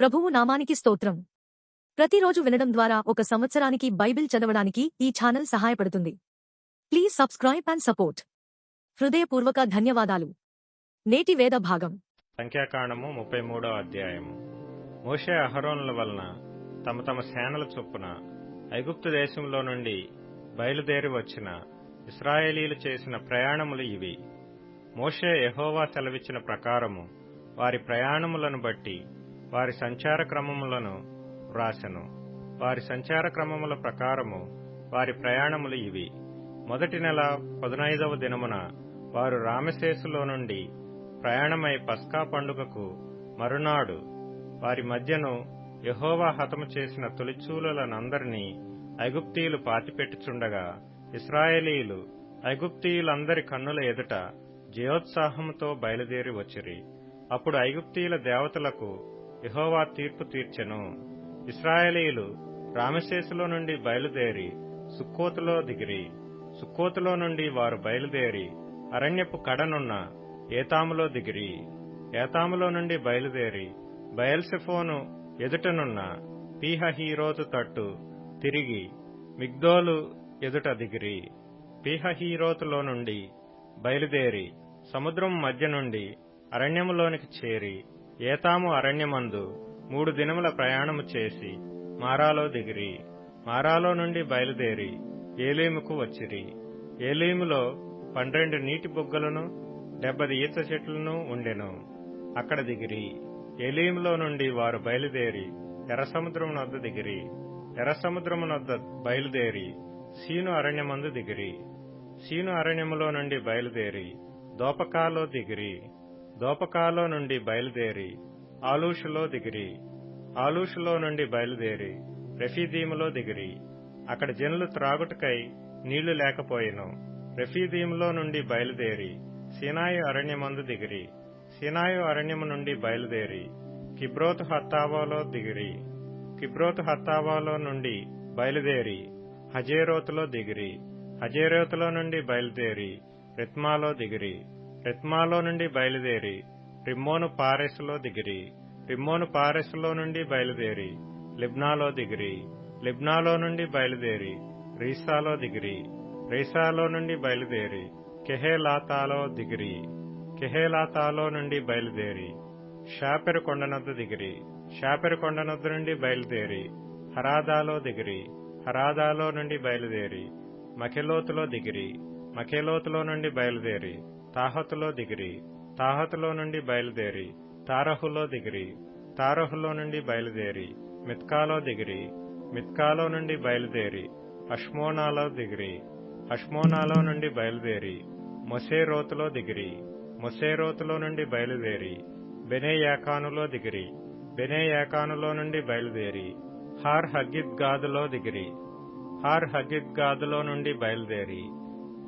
ప్రభువు నామానికి స్తోత్రం. ప్రతిరోజు వినడం ద్వారా ఒక సంవత్సరానికి బైబిల్ చదవడానికి ఈ ఛానల్ సహాయపడుతుంది. Please subscribe and support. హృదయపూర్వక ధన్యవాదాలు. నేటి వేద భాగం. సంఖ్యాకాండము ముప్పై మూడో అధ్యాయము మోషే అహరోనుల వలన తమ తమ సేనల చొప్పున ఐగుప్తు దేశంలో నుండి బయలుదేరి వచ్చిన ఇస్రాయేలీలు చేసిన ప్రయాణములు ఇవి. మోషే యహోవా సెలవిచ్చిన ప్రకారము వారి ప్రయాణములను బట్టి వారి సంచార క్రమములను వ్రాసెను. వారి సంచార క్రమముల ప్రకారము వారి ప్రయాణములు ఇవి. మొదటి నెల పదునైదవ దినమున వారు రామశేసులో నుండి ప్రయాణమై పస్కా పండుగకు మరునాడు వారి మధ్యను యహోవా హతము చేసిన తొలిచూలలనందరినీ ఐగుప్తీయులు పాతిపెట్టుచుండగా ఇస్రాయేలీలు ఐగుప్తీయులందరి కన్నుల ఎదుట జయోత్సాహముతో బయలుదేరి వచ్చిరి. అప్పుడు ఐగుప్తీయుల దేవతలకు యహోవా తీర్పు తీర్చెను. ఇస్రాయేలీలు రామశేషులో నుండి బయలుదేరి సుక్కోతులో దిగిరి. సుక్కోతులో నుండి వారు బయలుదేరి అరణ్యపు కడనున్న ఏతాములో దిగిరి. ఏతాములో నుండి బయలుదేరి బయల్సెఫోను ఎదుటనున్న పీహహీరోతు తట్టు తిరిగి మిగ్దోలు ఎదుట దిగిరి. పీహహీరోతులో నుండి బయలుదేరి సముద్రం మధ్య నుండి అరణ్యములోనికి చేరి ఏతాము అరణ్యమందు మూడు దినముల ప్రయాణము చేసి మారాలో దిగిరి. మారాలో నుండి బయలుదేరి ఏలీముకు వచ్చిరి. ఏలీములో పన్నెండు నీటి బొగ్గలను డెబ్బది ఈత చెట్లను ఉండెను. అక్కడ దిగిరి. ఏలీములో నుండి వారు బయలుదేరి ఎర్ర సముద్రం వద్ద దిగిరి. ఎర్ర సముద్రము వద్ద బయలుదేరి సీను అరణ్యమందు దిగిరి. సీను అరణ్యములో నుండి బయలుదేరి దోపకాలో దిగిరి. దోపకాలో నుండి బయలుదేరి ఆలూషులో దిగిరి. ఆలూషులో నుండి బయలుదేరి రెఫీదీములో దిగిరి. అక్కడ జనులు త్రాగుటకై నీళ్ళు లేకపోయెను. రెఫీదీములో నుండి బయలుదేరి సినాయు అరణ్యమందు దిగిరి. సినాయు అరణ్యము నుండి బయలుదేరి కిబ్రోత్ హత్తావాలో దిగిరి. కిబ్రోత్ హత్తావాలో నుండి బయలుదేరి హజేరోతులో దిగిరి. హజేరోతులో నుండి బయలుదేరి రిత్మాలో దిగిరి. రిత్మాలో నుండి బయలుదేరి రిమ్మోను పారెస్లో దిగిరి. రిమ్మోను పారెస్లో నుండి బయలుదేరి లిబ్నాలో దిగిరి. లిబ్నాలో నుండి బయలుదేరి రీసాలో దిగిరి. రీసాలో నుండి బయలుదేరి కెహేలాతాలో దిగిరి. కెహేలాతాలో నుండి బయలుదేరి షాపెరు కొండనద్దు దిగిరి. షాపెరు కొండనద్దు నుండి బయలుదేరి హరాదాలో దిగిరి. హరాదాలో నుండి బయలుదేరి మకెలోతులో దిగిరి. మకెలోతులో నుండి బయలుదేరి తాహతులో దిగిరి. తాహతులో నుండి బయలుదేరి. తారహులో దిగిరి. తారహులో నుండి బయలుదేరి. మిత్కాలో దిగిరి. మిత్కాలో నుండి బయలుదేరి. అష్మోనాలో దిగిరి. అష్మోనాలో నుండి బయలుదేరి. మొసేరోతులో దిగిరి. మొసేరోతులో నుండి బయలుదేరి. బెనేయాకానులో దిగిరి. బెనేయాకానులో నుండి బయలుదేరి. హార్ హగిద్గాదులో దిగిరి. హార్ హగిద్గాదులో నుండి బయలుదేరి.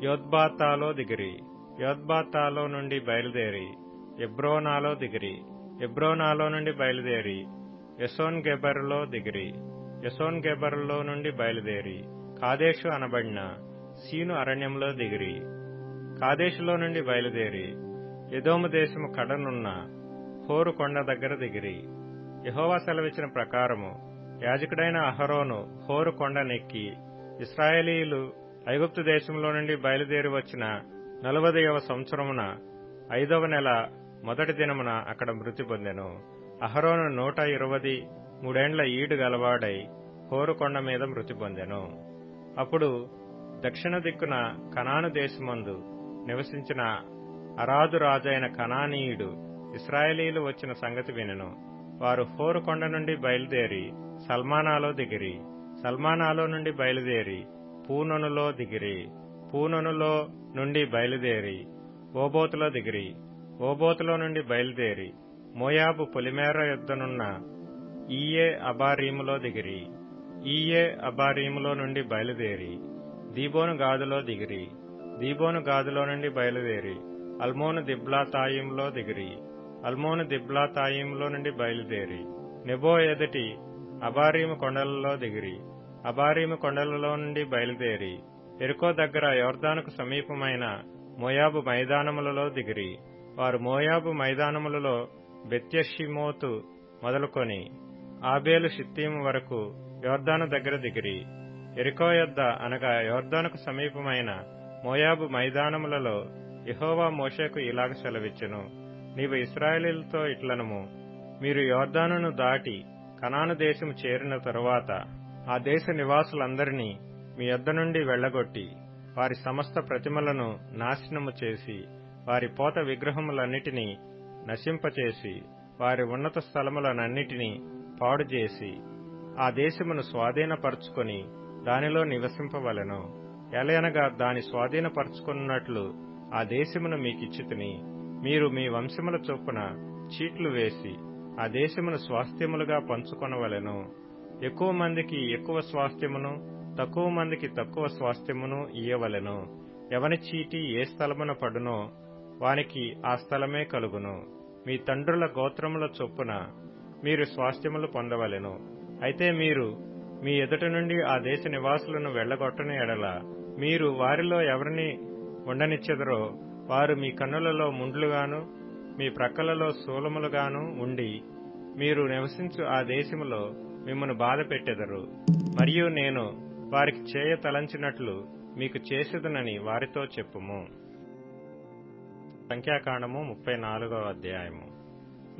యోద్బాతాలో దిగిరి. యోద్బాతాలో నుండి బయలుదేరి ఎబ్రోనాలో దిగిరి. ఎబ్రోనాలో నుండి బయలుదేరి యసోన్ గెబర్లో దిగిరి. యసోన్ గెబర్లో నుండి బయలుదేరి కాదేశు అనబడిన సీను అరణ్యంలో దిగిరి. కాదేశులో నుండి బయలుదేరి ఎదోము దేశము కడనున్న హోరు కొండ దగ్గర దిగిరి. యహోవా సెలవిచ్చిన ప్రకారము యాజకుడైన అహరోను హోరు కొండనెక్కి ఇస్రాయేలీలు ఐగుప్తు దేశంలో నుండి బయలుదేరి వచ్చిన నలభైవ సంవత్సరమున ఐదవ నెల మొదటి దినమున అక్కడ మృతి పొందెను. అహరోను నూట ఇరవది మూడేండ్ల ఈడు గలవాడై హోరుకొండ మీద మృతి పొందెను. అప్పుడు దక్షిణ దిక్కున కనాను దేశమందు నివసించిన అరాదు రాజైన కనానీయుడు ఇస్రాయేలీలు వచ్చిన సంగతి వినెను. వారు హోరుకొండ నుండి బయలుదేరి సల్మానాలో దిగిరి. సల్మానాలో నుండి బయలుదేరి పూనొనులో దిగిరి. పూనొనులో నుండి బయలుదేరి ఓబోతులో దిగిరి. ఓబోతులో నుండి బయలుదేరి మోయాబు పొలిమేర యుద్ధనున్న ఈయే అబారీములో దిగిరి. ఈయే అబారీములో నుండి బయలుదేరి దీబోను గాదులో దిగిరి. దీబోను గాదులో నుండి బయలుదేరి అల్మోను దిబ్లా తాయింలో దిగిరి. అల్మోను దిబ్లా తాయింలో నుండి బయలుదేరి నెబో ఎదుటి అబారీము కొండలలో దిగిరి. అబారీము కొండలలో నుండి బయలుదేరి ఎరుకో దగ్గర యోర్దానుకు సమీపమైన మోయాబు మైదానములలో దిగిరి. వారు మోయాబు మైదానములలో బెత్యషిమోతు మొదలుకొని ఆబేలు షిత్తీము వరకు యోర్దాను దగ్గర దిగిరి. ఎరికో యొద్ద అనగా యోర్దానుకు సమీపమైన మోయాబు మైదానములలో ఇహోవా మోషేకు ఇలాగ సెలవిచ్చెను. నీవు ఇస్రాయేలీలతో ఇట్లనము. మీరు యోర్దానును దాటి కనాను దేశము చేరిన తరువాత ఆ దేశ నివాసులందరినీ మీ యొద్ద నుండి వెళ్ళగొట్టి వారి సమస్త ప్రతిమలను నాశనము చేసి వారి పోత విగ్రహములన్నిటినీ నశింపచేసి వారి ఉన్నత స్థలములనన్నిటినీ పాడు చేసి ఆ దేశమును స్వాధీనపరుచుకొని దానిలో నివసింపవలెను. ఎలయనగా దాని స్వాధీనపరుచుకున్నట్లు ఆ దేశమును మీకిచ్చితిని. మీరు మీ వంశముల చొప్పున చీట్లు వేసి ఆ దేశమును స్వాస్థ్యములుగా పంచుకొనవలెను. ఎక్కువ మందికి ఎక్కువ స్వాస్థ్యమును తక్కువ మందికి తక్కువ స్వాస్థ్యమును ఇయ్యవలెను. ఎవని చీటి ఏ స్థలమున పడునో వానికి ఆ స్థలమే కలుగును. మీ తండ్రుల గోత్రముల చొప్పున మీరు స్వాస్థ్యములు పొందవలెను. అయితే మీరు మీ ఎదుట నుండి ఆ దేశ నివాసులను వెళ్ళగొట్టని ఎడల మీరు వారిలో ఎవరిని ఉండనిచ్చెదరో వారు మీ కన్నులలో ముండ్లుగాను మీ ప్రక్కలలో శూలములుగాను ఉండి మీరు నివసించు ఆ దేశములో మిమ్మను బాధ పెట్టెదరు మరియు నేను వారికి చేయ తలంచినట్లు మీకు చేసేదనని వారితో చెప్పుము. సంఖ్యాకాండము ముప్పై నాలుగవ అధ్యాయము.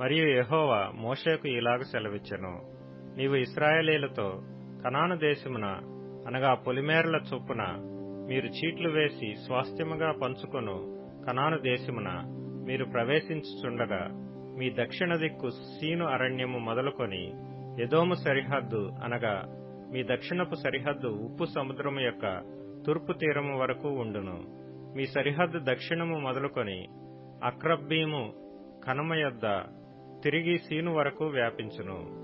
మరియు యహోవా మోషేకు ఇలాగ సెలవిచ్చెను. నీవు ఇస్రాయేలీలతో కనాను దేశమున అనగా పొలిమేరల చొప్పున మీరు చీట్లు వేసి స్వాస్థ్యముగా పంచుకొను కనాను దేశమున మీరు ప్రవేశించుచుండగా మీ దక్షిణ దిక్కు సీను అరణ్యము మొదలుకొని ఎదోము సరిహద్దు అనగా మీ దక్షిణపు సరిహద్దు ఉప్పు సముద్రము యొక్క తూర్పు తీరము వరకు ఉండును. మీ సరిహద్దు దక్షిణము మొదలుకొని అక్రబ్బీము కనుమ యొద్ద తిరిగి సీను వరకు వ్యాపించును.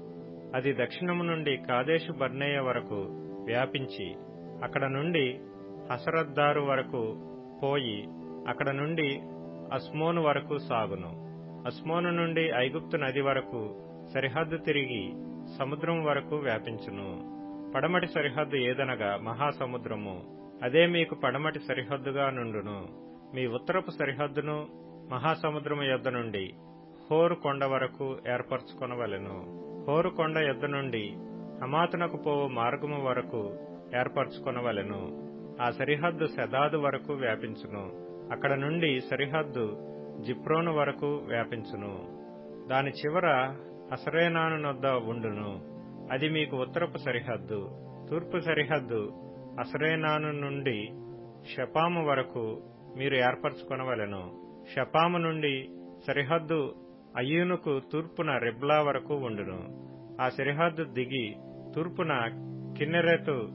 అది దక్షిణము నుండి కాదేశు బర్నేయ వరకు వ్యాపించి అక్కడ నుండి హసరద్దారు వరకు పోయి అక్కడ నుండి అస్మోను వరకు సాగును. అస్మోను నుండి ఐగుప్తు నది వరకు సరిహద్దు తిరిగి సముద్రం వరకు వ్యాపించును. పడమటి సరిహద్దు ఏదనగా మహాసముద్రము అదే మీకు పడమటి సరిహద్దుగా నుండును. మీ ఉత్తరపు సరిహద్దును మహాసముద్రము యొద్ద నుండి హోరు కొండ వరకు ఏర్పరచుకొనవలెను. హోరు కొండ యొద్ద నుండి హమాతునకు పోవు మార్గము వరకు ఏర్పరచుకొనవలెను. ఆ సరిహద్దు శదాదు వరకు వ్యాపించును. అక్కడ నుండి సరిహద్దు జిప్రోను వరకు వ్యాపించును. దాని చివర హసరేనాను నొద్ద ఉండును. అది మీకు ఉత్తరపు సరిహద్దు. తూర్పు సరిహద్దు అసరేనాను నుండి షపాము వరకు మీరు ఏర్పరచుకొనవలెను. షపాము నుండి సరిహద్దు అయ్యూనుకు తూర్పున రెబ్లా వరకు ఉండును. ఆ సరిహద్దు దిగి తూర్పున కిన్నెరెతు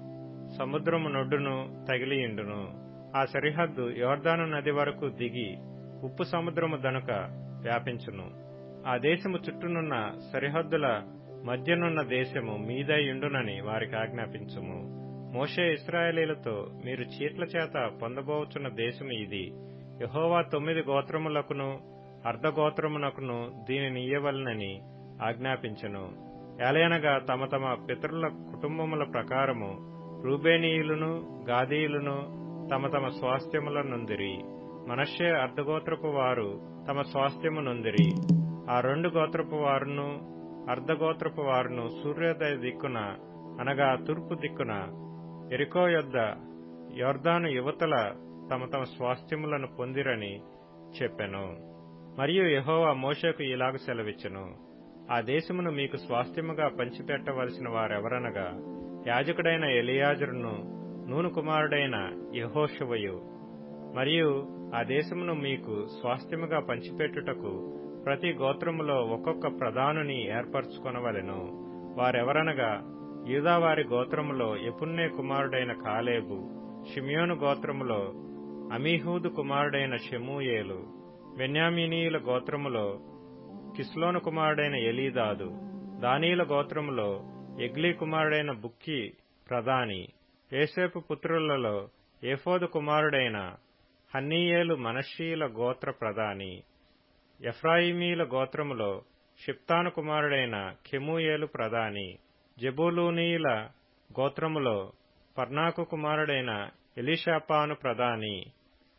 సముద్రము నొడ్డును తగిలియుండును. ఆ సరిహద్దు యోర్దాను నది వరకు దిగి ఉప్పు సముద్రము దనుక వ్యాపించును. ఆ దేశము చుట్టూనున్న సరిహద్దుల మధ్యనున్న దేశము మీదయుండునని వారికి ఆజ్ఞాపించుము. మోషే ఇస్రాయేలీలతో మీరు చీట్ల చేత పొందబోచున్న దేశము ఇది. యహోవా తొమ్మిది గోత్రములకును అర్ధగోత్రమునకును దీనిని ఇయ్యవలనని ఆజ్ఞాపించను. ఏలయనగా తమ తమ పితరుల కుటుంబముల ప్రకారము రూబేనీయులను గాదీయులను తమ తమ స్వాస్థ్యముల నొందిరి. మనషే అర్ధగోత్రపు వారు తమ స్వాస్థ్యము నొందిరి. ఆ రెండు గోత్రపు వారును అర్ధగోత్రపు వారును సూర్యోదయ దిక్కున అనగా తూర్పు దిక్కున ఎరికో యొద్ద యోర్దాను యువతల తమ తమ స్వాస్థ్యములను పొందిరని చెప్పెను. మరియు యహోవా మోషకు ఇలాగ సెలవిచ్చెను. ఆ దేశమును మీకు స్వాస్థ్యముగా పంచిపెట్టవలసిన వారెవరనగా యాజకుడైన ఎలియాజరును నూను కుమారుడైన యహోషవయు మరియు ఆ దేశమును మీకు స్వాస్థ్యముగా పంచిపెట్టుటకు ప్రతి గోత్రములో ఒక్కొక్క ప్రధానుని ఏర్పరచుకొనవలెను. వారెవరనగా యూదావారి గోత్రములో ఎపున్నే కుమారుడైన కాలేబు షిమియోను గోత్రములో అమీహూదు కుమారుడైన షెమూయేలు బెన్యామినీయుల గోత్రములో కిస్లోను కుమారుడైన ఎలీదాదు దానీల గోత్రములో ఎగ్లీ కుమారుడైన బుక్కి ప్రధాని ఏసేపు పుత్రులలో ఏఫోదు కుమారుడైన హన్నీయేలు మనషీల గోత్ర ప్రధాని. ఎఫ్రాయిమీల గోత్రములో షిప్తాను కుమారుడైన కెమూయేలు ప్రధాని. జబూలూనీయుల గోత్రములో పర్నాకు కుమారుడైన ఎలిషాపాను ప్రధాని.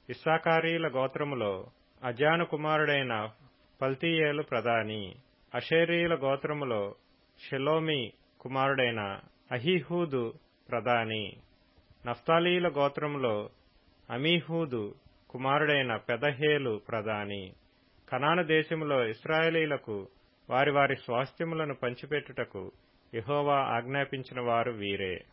ఇస్సాకారీల గోత్రములో అజాను కుమారుడైన పల్తీయేలు ప్రధాని. అషేరీయుల గోత్రములో షెలోమి కుమారుడైన అహీహూదు ప్రధాని. నఫ్తాలీయుల గోత్రములో అమీహూదు కుమారుడైన పెదహేలు ప్రధాని. కనాను దేశములో ఇస్రాయేలీలకు వారి వారి స్వాస్థ్యములను పంచిపెట్టుటకు యెహోవా ఆజ్ఞాపించిన వారు వీరే.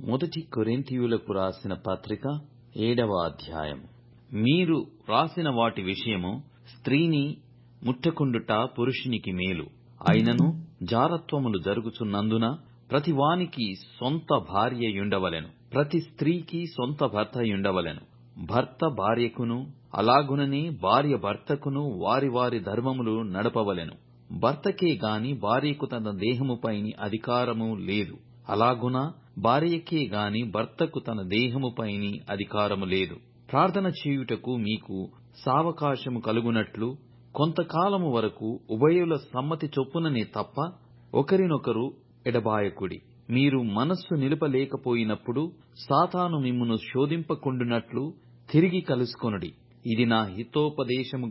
మొదటి కొరింథీయులకు రాసిన పత్రిక ఏడవ అధ్యాయం. మీరు రాసిన వాటి విషయము స్త్రీని ముట్టకుండుట పురుషునికి మేలు. అయినను జారత్వములు జరుగుచున్నందున ప్రతి వానికి సొంత భార్యయుండవలెను. ప్రతి స్త్రీకి సొంత భర్త ఉండవలెను. భర్త భార్యకును అలాగుననే భార్య భర్తకును వారి వారి ధర్మములు నడపవలెను. భర్తకే గాని భార్యకు తన దేహముపైని అధికారము లేదు. అలాగున భార్యకే గాని భర్తకు తన దేహముపైని అధికారము లేదు. ప్రార్థన చేయుటకు మీకు సావకాశము కలుగునట్లు కొంతకాలము వరకు ఉభయుల సమ్మతి చొప్పుననే తప్ప ఒకరినొకరు ఎడబాయకుడి. మీరు మనస్సు నిలుపలేకపోయినప్పుడు సాతాను మిమ్మును శోధింపకుండునట్లు తిరిగి కలుసుకొనుడి. ఇది నా హితోపదేశము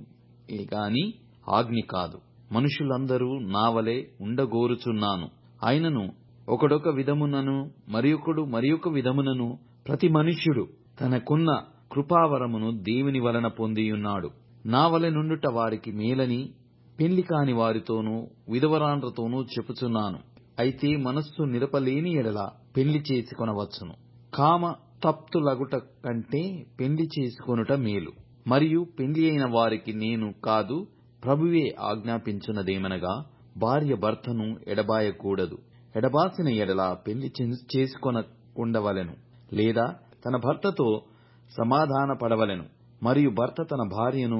గాని ఆజ్ఞ కాదు. మనుషులందరూ నావలే ఉండగోరుచున్నాను. అయినను ఒకడొక విధమునను మరియొకడు మరియొక విధమునను ప్రతి మనుష్యుడు తనకున్న కృపావరమును దేవుని వలన పొందియున్నాడు. నా వలె నుండుట వారికి మేలని పెళ్ళి కాని వారితోనూ విధవరాండ్రతోనూ చెప్పుచున్నాను. అయితే మనస్సు నిరపలేని ఎడల పెళ్ళి చేసుకొనవచ్చును. కామ తప్తులగుట కంటే పెళ్ళి చేసుకొనుట మేలు. మరియు పెళ్ళి అయిన వారికి నేను కాదు ప్రభువే ఆజ్ఞాపించున్నదేమనగా భార్య భర్తను ఎడబాయకూడదు. ఎడబాసిన ఎడల పెళ్ళి చేసుకొనకుండవలెను లేదా తన భర్తతో సమాధాన పడవలెను మరియు భర్త తన భార్యను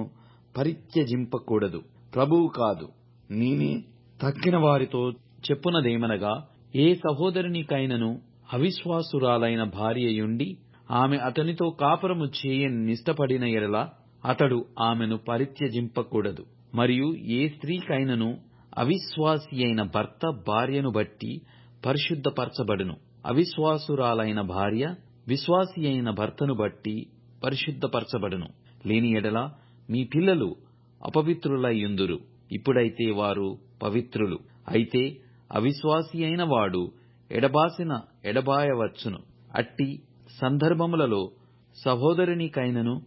పరిత్యజింపకూడదు. ప్రభువు కాదు నేనే తక్కిన వారితో చెప్పునదేమనగా ఏ సహోదరునికైనను అవిశ్వాసురాలైన భార్యయుండి ఆమె అతనితో కాపురము చేయని నిష్టపడిన ఎడల అతడు ఆమెను పరిత్యజింపకూడదు. మరియు ఏ స్త్రీకైనను అవిశ్వాసి అయిన భర్త భార్యను బట్టి పరిశుద్ధపరచబడును. అవిశ్వాసురాలైన భార్య విశ్వాసి అయిన భర్తను బట్టి పరిశుద్ధపరచబడును. లేని ఎడల మీ పిల్లలు అపవిత్రులయ్యుందురు ఇప్పుడైతే వారు పవిత్రులు. అయితే అవిశ్వాసి అయిన వాడు ఎడబాసిన ఎడబాయవచ్చును. అట్టి సందర్భములలో సహోదరునికైనను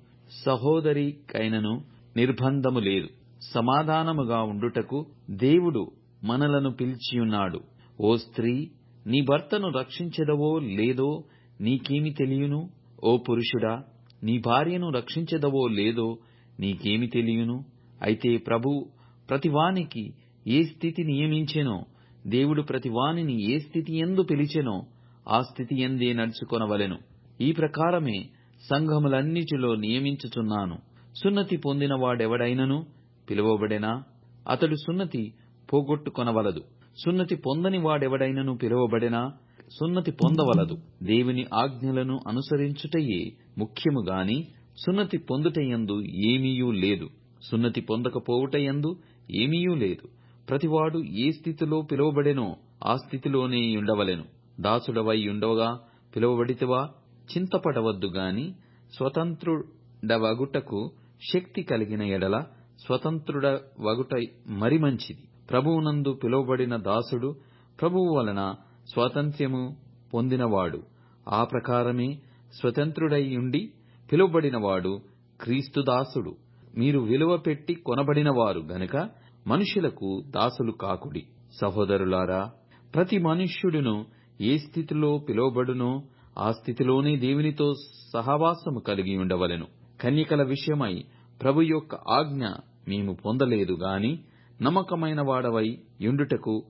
సహోదరికైనను నిర్బంధము లేదు. సమాధానముగా ఉండుటకు దేవుడు మనలను పిలిచియున్నాడు. ఓ స్త్రీ నీ భర్తను రక్షించెదవో లేదో నీకేమి తెలియను? ఓ పురుషుడా నీ భార్యను రక్షించెదవో లేదో నీకేమి తెలియను? అయితే ప్రభు ప్రతివానికి ఏ స్థితి నియమించెనో దేవుడు ప్రతి వానిని ఏ స్థితి ఎందు పిలిచెనో ఆ స్థితి ఎందే నడుచుకొనవలెను. ఈ ప్రకారమే సంఘములన్నిటిలో నియమించుచున్నాను. సున్నతి పొందిన వాడెవడైనను పిలువబడెనా? అతడు సున్నతి పోగొట్టుకొనవలదు. సున్నతి పొందని వాడెవడైనను పిలువబడెనా? సున్నతి పొందవలదు. దేవుని ఆజ్ఞలను అనుసరించుటయే ముఖ్యము గాని సున్నతి పొందుటయందు ఏమీయూ లేదు. సున్నతి పొందకపోవుటయందు ఏమీయూ లేదు. ప్రతివాడు ఏ స్థితిలో పిలువబడెనో ఆ స్థితిలోనే ఉండవలెను. దాసుడవై ఉండవగా పిలువబడితివా? చింతపడవద్దు గాని స్వతంత్రుడవగుటకు శక్తి కలిగిన ఎడల స్వతంత్రుడవగుట మరి మంచిది. ప్రభువునందు పిలువబడిన దాసుడు ప్రభువు వలన స్వాతంత్ర్యము పొందినవాడు. ఆ ప్రకారమే స్వతంత్రుడైయుండి పిలువబడినవాడు క్రీస్తు దాసుడు మీరు విలువ పెట్టి కొనబడినవారు గనుక మనుషులకు దాసులు కాకుడి. సహోదరులారా ప్రతి మనుష్యుడును ఏ స్థితిలో పిలువబడునో ఆ స్థితిలోనే దేవునితో సహవాసము కలిగి ఉండవలెను. కన్యకల విషయమై ప్రభు యొక్క ఆజ్ఞ మేము పొందలేదు గాని నమ్మకమైన వాడవై యుండుటకు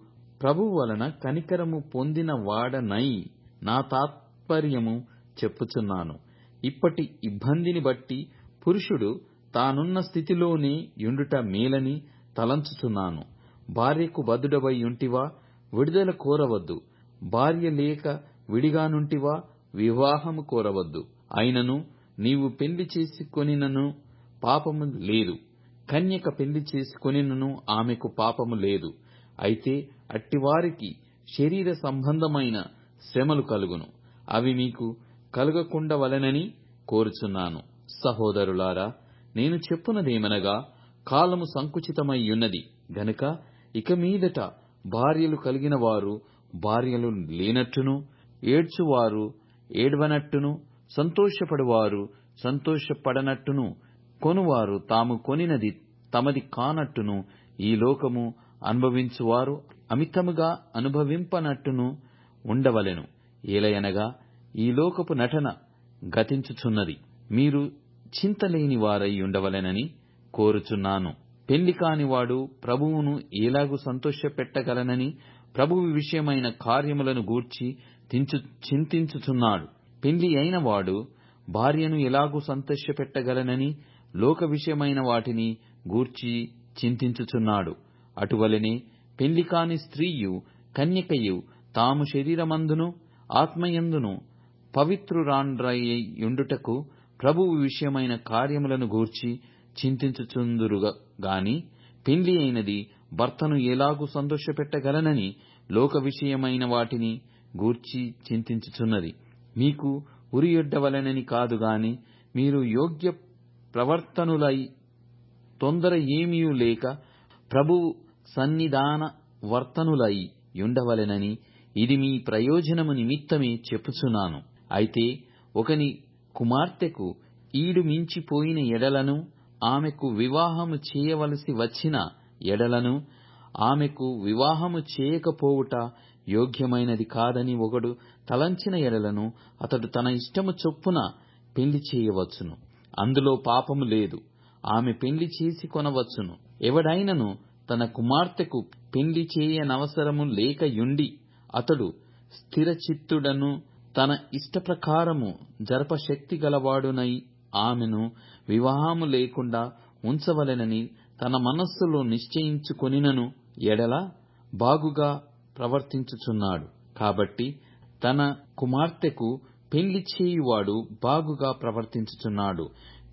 ప్రభు వలన కనికరము పొందిన వాడనై నా తాత్పర్యము చెప్పుచున్నాను. ఇప్పటి ఇబ్బందిని బట్టి పురుషుడు తానున్న స్థితిలోనే యుండుట మేలని తలంచుచున్నాను. భార్యకు బదుడవై ఉంటివా విడుదల కోరవద్దు. భార్య లేక విడిగానుంటివా వివాహము కోరవద్దు. అయినను నీవు పెళ్ళి చేసుకొనినను పాపము లేదు. కన్యక పెళ్ళి చేసుకొనినను ఆమెకు పాపము లేదు. అయితే అట్టివారికి శరీర సంబంధమైన శ్రమలు కలుగును. అవి మీకు కలుగకుండవలెనని కోరుచున్నాను. సహోదరులారా నేను చెప్పునదేమనగా కాలము సంకుచితమయ్యున్నది గనుక ఇక మీదట భార్యలు కలిగిన వారు భార్యలు లేనట్టును ఏడ్చువారు ఏడ్వనట్టును సంతోషపడువారు సంతోషపడనట్టును కొనువారు తాము కొనినది తమది కానట్టును ఈ లోకము అనుభవించువారు అమితముగా అనుభవింపనట్టును ఉండవలెను. ఏలయనగా ఈ లోకపు నటన గతించుచున్నది. మీరు చింతలేని వారై ఉండవలెనని కోరుచున్నాను. పెళ్ళి కానివాడు ప్రభువును ఎలాగు సంతోషపెట్టగలనని ప్రభువు విషయమైన కార్యములను గూర్చి తించు చింతించుచున్నాడు. పెళ్ళి అయిన వాడు భార్యను ఎలాగూ సంతోషపెట్టగలనని లోక విషయమైన వాటిని గూర్చి చింతించుచున్నాడు. అటువలనే పెళ్ళి కాని స్త్రీయు కన్యకయు తాము శరీరమందును ఆత్మయందును పవిత్రురాండ్రయుండుటకు ప్రభువు విషయమైన కార్యములను గూర్చి చింతించుచుందురుగా గాని పెండ్లి అయినది భర్తను ఎలాగు సంతోషపెట్టగలనని లోక విషయమైన వాటిని గూర్చి చింతించుచున్నది. మీకు ఉరియొడ్డవలనని కాదు గాని మీరు యోగ్య ప్రవర్తనులై తొందర ఏమీయూ లేక ప్రభువు సన్నిధాన వర్తనులై ఉండవలెనని ఇది మీ ప్రయోజనము నిమిత్తమే చెప్పుచున్నాను. అయితే ఒకని కుమార్తెకు ఈడు మించిపోయిన ఎడలను ఆమెకు వివాహము చేయవలసి వచ్చిన ఎడలను ఆమెకు వివాహము చేయకపోవుట యోగ్యమైనది కాదని ఒకడు తలంచిన ఎడలను అతడు తన ఇష్టము చొప్పున పెళ్ళి చేయవచ్చును. అందులో పాపము లేదు. ఆమె పెళ్ళి చేసి కొనవచ్చును. ఎవడైనను తన కుమార్తెకు పెళ్ళి చేయనవసరము లేకయుండి అతడు స్థిరచిత్తుడను తన ఇష్టప్రకారము జరపశక్తి గలవాడునై ఆమెను వివాహము లేకుండా ఉంచవలెనని తన మనస్సులో నిశ్చయించుకొనినను ఎడల బాగుగా ప్రవర్తించుచున్నాడు. కాబట్టి తన కుమార్తెకు పెళ్ళి చేయువాడు బాగుగా ప్రవర్తించుచున్నాడు.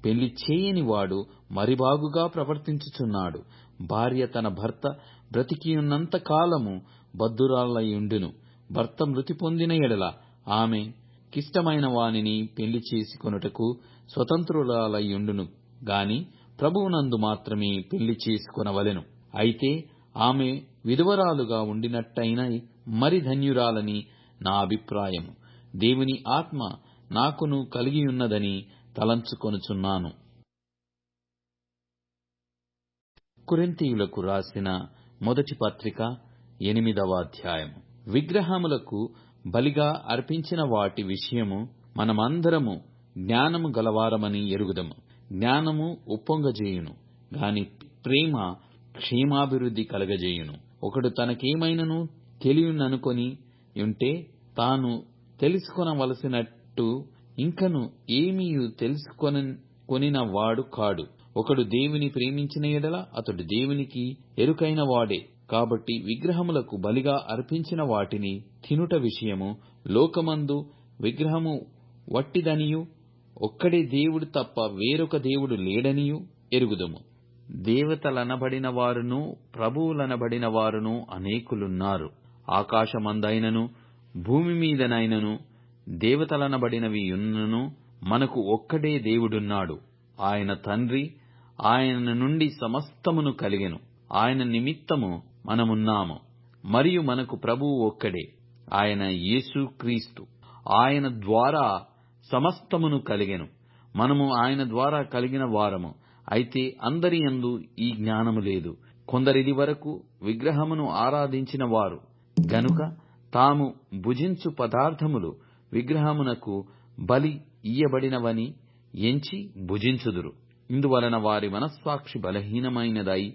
పెళ్ళి చేయనివాడు మరి బాగుగా ప్రవర్తించుచున్నాడు. భార్య తన భర్త బ్రతికియున్నంత కాలము బద్దురాలయుండును భర్త మృతి పొందిన ఎడల ఆమె కిష్టమైన వానిని పెళ్ళి చేసుకొనుటకు స్వతంత్రురాలయుండును గాని ప్రభువునందు మాత్రమే పెళ్ళి చేసుకొనవలెను. అయితే ఆమె విధవరాలుగా ఉండినట్టయిన మరి ధన్యురాలని నా అభిప్రాయము. దేవుని ఆత్మ నాకును కలిగియున్నదని తలంచుకొనుచున్నాను. కురింతీయులకు రాసిన మొదటి పత్రిక ఎనిమిదవ అధ్యాయము. విగ్రహములకు బలిగా అర్పించిన వాటి విషయము మనమందరము జ్ఞానము గలవారమని ఎరుగుదము. జ్ఞానము ఉప్పొంగజేయును గాని ప్రేమ క్షేమాభివృద్ధి కలగజేయును. ఒకడు తనకేమైనను తెలియననుకొని ఉంటే తాను తెలుసుకొనవలసినట్టు ఇంకను ఏమీ తెలుసుకొన కొనిన వాడు కాడు. ఒకడు దేవుని ప్రేమించిన ఎడల అతడు దేవునికి ఎరుకైన వాడే. కాబట్టి విగ్రహములకు బలిగా అర్పించిన వాటిని తినుట విషయము లోకమందు విగ్రహము వట్టిదనియు ఒక్కడే దేవుడు తప్ప వేరొక దేవుడు లేడనియు ఎరుగుదము. దేవతలనబడిన వారును ప్రభువులనబడిన వారును అనేకులున్నారు. ఆకాశమందైనను భూమి మీదనైనను దేవతలనబడినవి ఉన్నను మనకు ఒక్కడే దేవుడున్నాడు. ఆయన తండ్రి ఆయన నుండి సమస్తమును కలిగెను. ఆయన నిమిత్తము మనమున్నాము. మరియు మనకు ప్రభువు ఒక్కడే. ఆయన యేసు క్రీస్తు ఆయన ద్వారా సమస్తమును కలిగెను. మనము ఆయన ద్వారా కలిగిన వారము. అయితే అందరి యందు ఈ జ్ఞానము లేదు. కొందరిది వరకు విగ్రహమును ఆరాధించిన వారు. గనుక తాము భుజించు పదార్థములు విగ్రహమునకు బలి ఇయ్యబడినవని ఎంచి భుజించుదురు. ఇందువలన వారి మనస్సాక్షి బలహీనమైనదై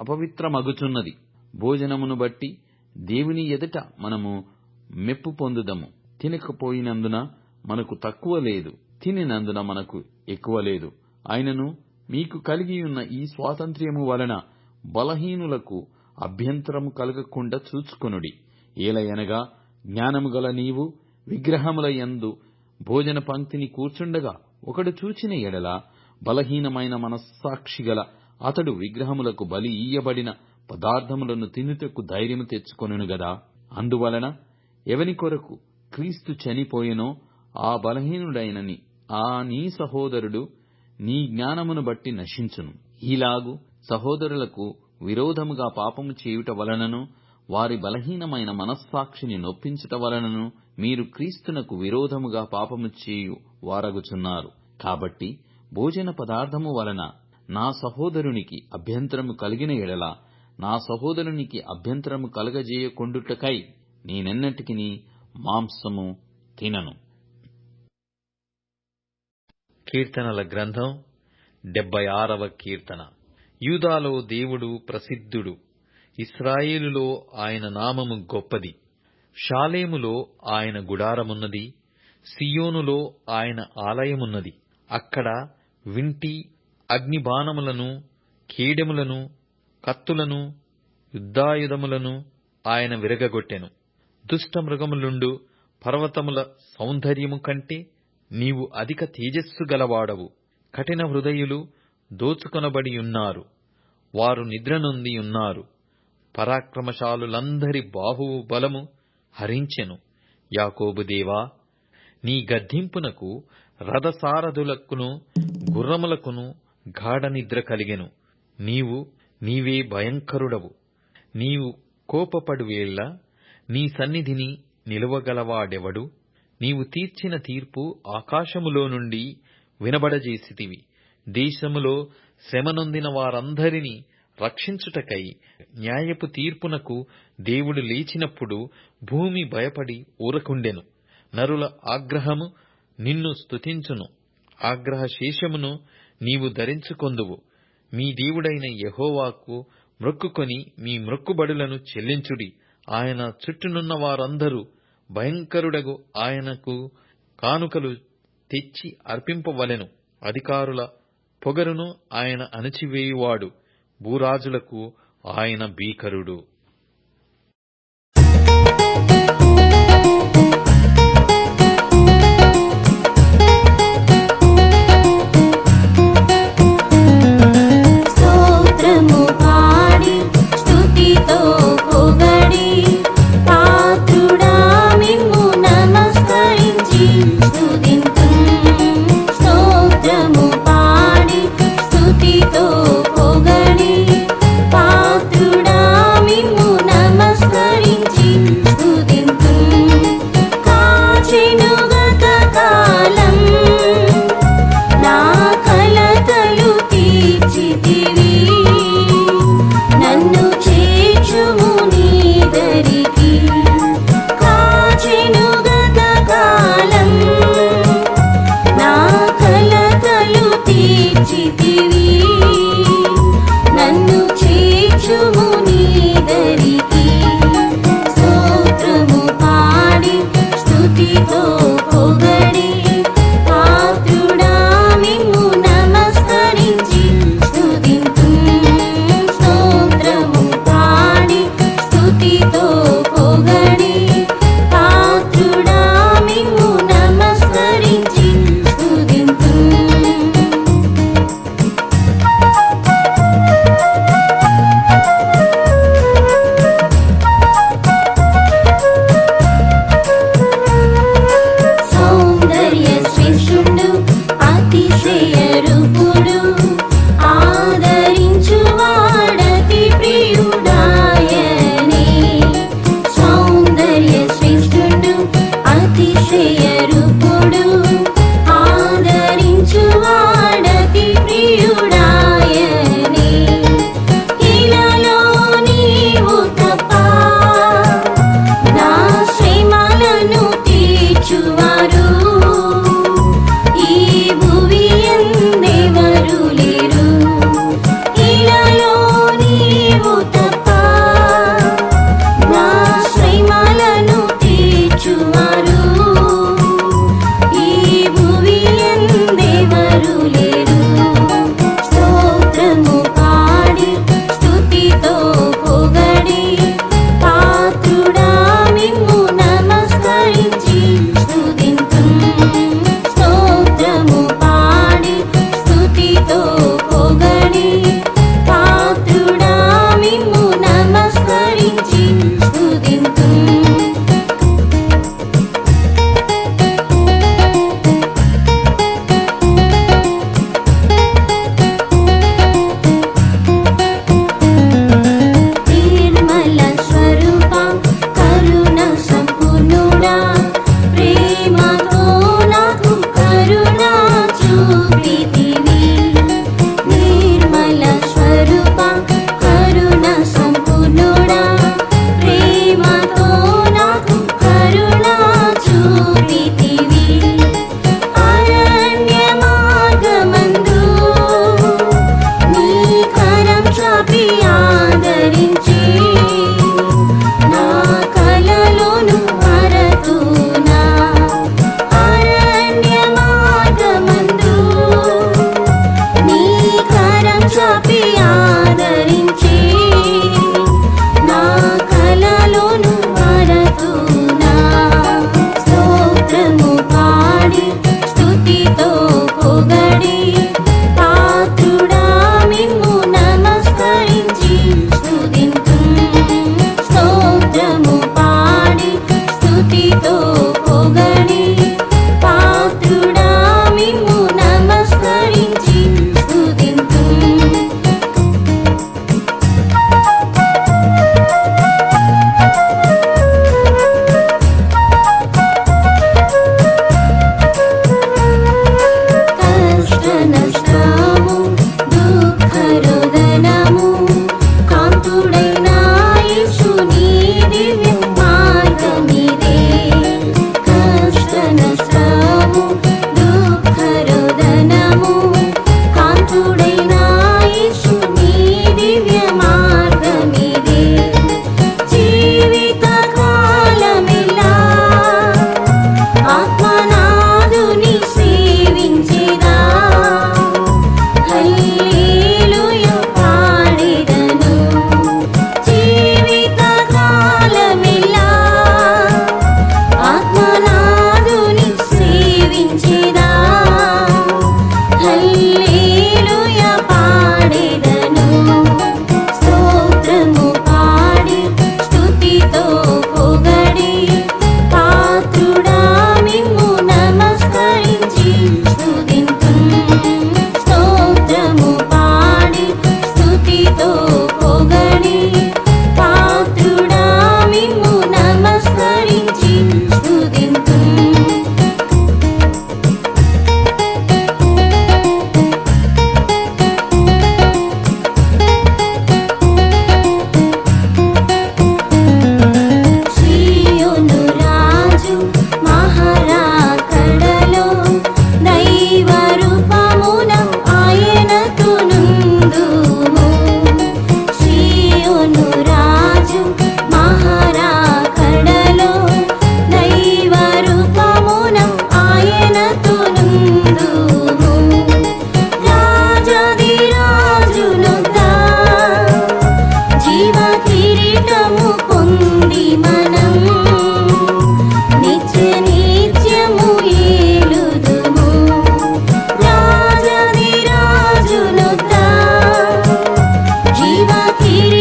అపవిత్రమగుచున్నది. భోజనమును బట్టి దేవుని ఎదుట మనము మెప్పు పొందుదము. తినకపోయినందున మనకు తక్కువ లేదు. తినినందున మనకు ఎక్కువ లేదు. ఆయనను మీకు కలిగియున్న ఈ స్వాతంత్ర్యము వలన బలహీనులకు అభ్యంతరము కలగకుండా చూచుకొనుడి. ఏలయనగా జ్ఞానము గల నీవు విగ్రహముల యందు భోజన పంక్తిని కూర్చుండగా ఒకడు చూచిన ఎడల బలహీనమైన మనస్సాక్షి గల అతడు విగ్రహములకు బలి ఇయ్యబడిన పదార్థములను తినుటకు ధైర్యము తెచ్చుకొనును గదా. అందువలన ఎవని కొరకు క్రీస్తు చనిపోయెనో ఆ బలహీనుడైనని ఆ నీ సహోదరుడు నీ జ్ఞానమును బట్టి నశించును. ఈలాగు సహోదరులకు విరోధముగా పాపము చేయుట వలనను వారి బలహీనమైన మనస్సాక్షిని నొప్పించుట వలనను మీరు క్రీస్తునకు విరోధముగా పాపము చేయు వారగుచున్నారు. కాబట్టి భోజన పదార్థము వలన నా సహోదరునికి అభ్యంతరము కలిగిన ఎడల నా సహోదరునికి అభ్యంతరము కలగజేయకుండుటకై నేనెన్నటికి మాంసము తినను. కీర్తనల గ్రంథం డెబ్బై ఆరవ కీర్తన. యూదాలో దేవుడు ప్రసిద్ధుడు. ఇస్రాయేలులో ఆయన నామము గొప్పది. షాలేములో ఆయన గుడారమున్నది. సియోనులో ఆయన ఆలయమున్నది. అక్కడ వింటి అగ్నిబాణములను కీడెములను కత్తులను యుద్ధాయుధములను ఆయన విరగగొట్టెను. దుష్టమృగములుండు పర్వతముల సౌందర్యము కంటే నీవు అధిక తేజస్సు గలవాడవు. కఠిన హృదయులు దోచుకొనబడి ఉన్నారు. వారు నిద్రనొందియున్నారు పరాక్రమశాలులందరి బాహువు బలము హరించెను. యాకోబుదేవా నీ గద్దింపునకు రథసారథులకును గుర్రములకును గాఢ నిద్ర కలిగెను. నీవు నీవే భయంకరుడవు. నీవు కోపపడు వేళ నీ సన్నిధిని నిలువగలవాడెవడు? నీవు తీర్చిన తీర్పు ఆకాశములో నుండి వినబడజేసితివి. దేశములో శ్రమనొందిన వారందరినీ రక్షించుటకై న్యాయపు తీర్పునకు దేవుడు లేచినప్పుడు భూమి భయపడి ఊరకుండెను. నరుల ఆగ్రహము నిన్ను స్తుతించును. ఆగ్రహ శేషమును నీవు ధరించుకొందువు. మీ దేవుడైన యహోవాకు మృక్కుకొని మీ మృక్కుబడులను చెల్లించుడి. ఆయన చుట్టునున్న వారందరూ భయంకరుడగు ఆయనకు కానుకలు తెచ్చి అర్పింపవలెను. అధికారుల పొగరును ఆయన అణచివేయువాడు. భూరాజులకు ఆయన భీకరుడు.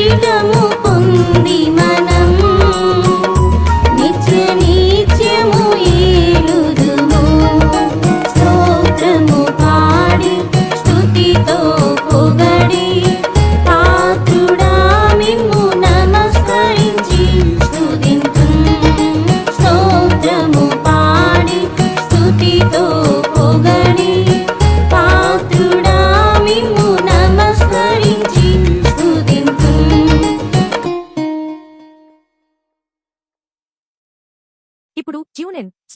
你的。